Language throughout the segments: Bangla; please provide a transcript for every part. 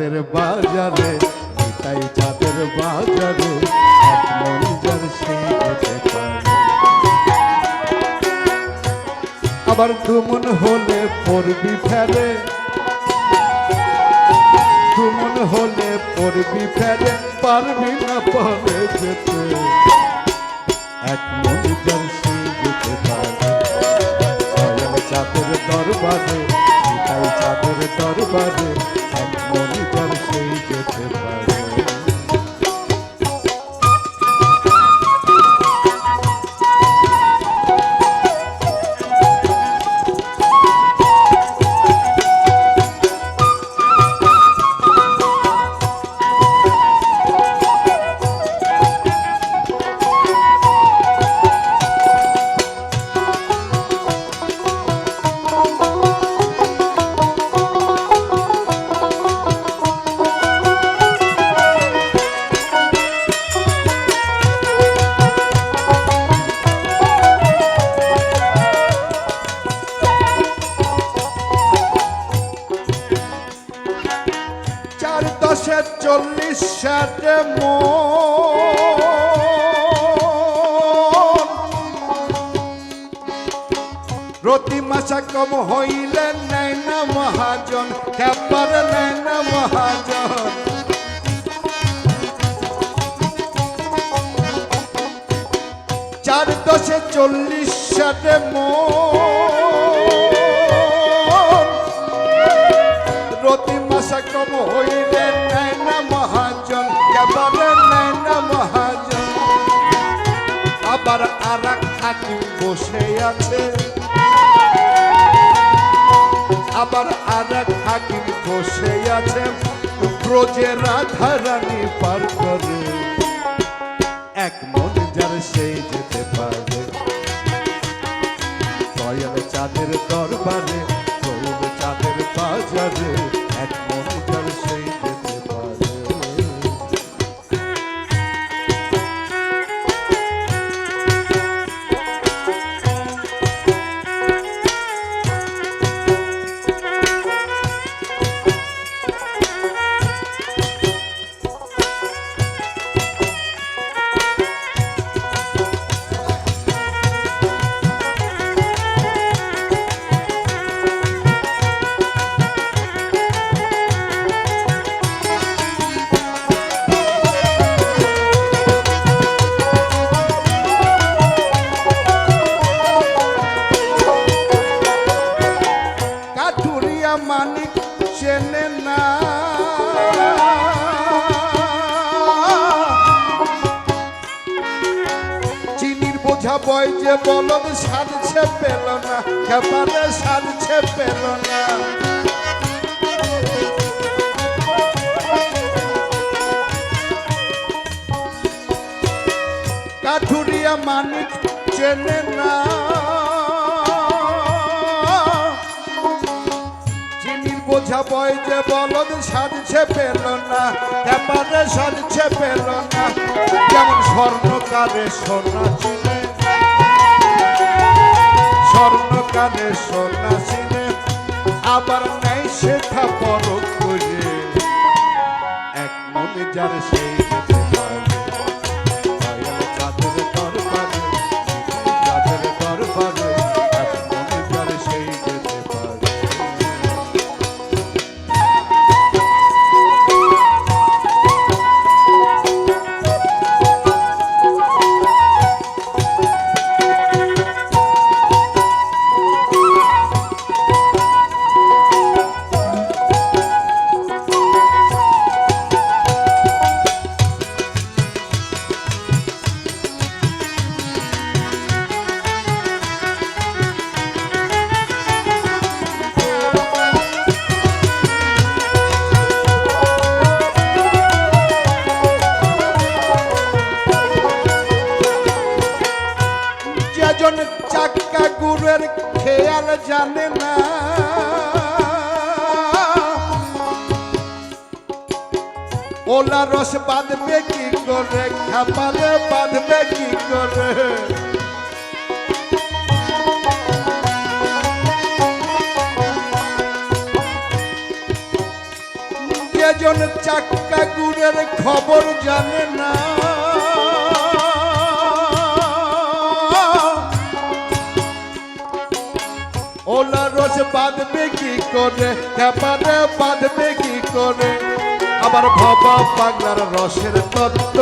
চাঁদের বাজারে, নিতাই চাঁদের বাজারে আবার তুমন হলে পড়বি ফেলে তুমন হলে পড়বি ফেলে পারবি না পরে যেতে। এক সেই যেতে পারে। চাঁদের দরবারে দশে চল্লিশ মন। প্রতি মাসা কম হইলে নেয় না মহাজন, খেপার নেয় না মহাজন। চার দশে চল্লিশ ষাটে মন। আবার আর হাকিম বসে আছে। আবার আর হাকিম বসে আছে। রোজে রাধারানী পার করে। বোঝা বই যে বলদ সারছে পেল না, খেপালে সারছে পেল না। কাঠুরিয়া মানিক চেনে না। বোঝা বয় যে বলদ সাজছে পেল না ব্যাপারে সাজছে পেল না। যেমন স্বর্ণকারে সোনা চিনে স্বর্ণকারে কানে সন্ন্যাসিনে আবার নাই শেখা পরক করে এক মনে যার সেই জানে ওলা রস বাঁধবে কি করে? খাপালে বাঁধবে কি করে? একজন চাক্কা গুড়ের খবর জানে না। ওলা রস বাঁধবে কি করে? ক্যাপারে বাঁধবে কি করে? আবার ভাবা পাগলার রসের তত্ত্ব।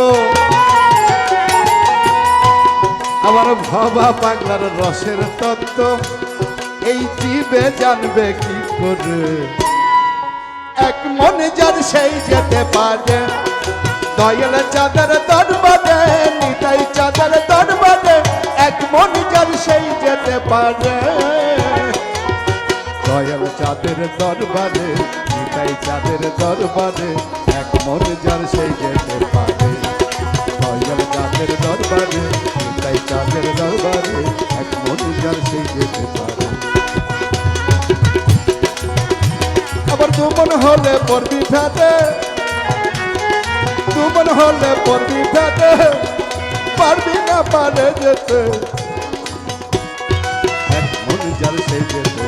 আবার ভাবা পাগলার রসের তত্ত্ব। এই জীবে জানবে কি করে? এক মনে যার সেই যেতে পারে। দয়াল চাঁদের দরবারে, নিতাই চাঁদের দরবারে, এক মন যার সেই যেতে পারে। দয়াল চাঁদের দরবারে, নিতাই চাঁদের দরবারে, এক মন যার সেই যেতে পারে। দয়াল চাঁদের দরবারে, নিতাই চাঁদের দরবারে, এক মন যার সেই যেতে পারে। আবার দুমন হলে পড়বি ফেটে দুমন হলে পড়বি ফেটে পারবি না পারে যেতে। এক মন যার সেই যেতে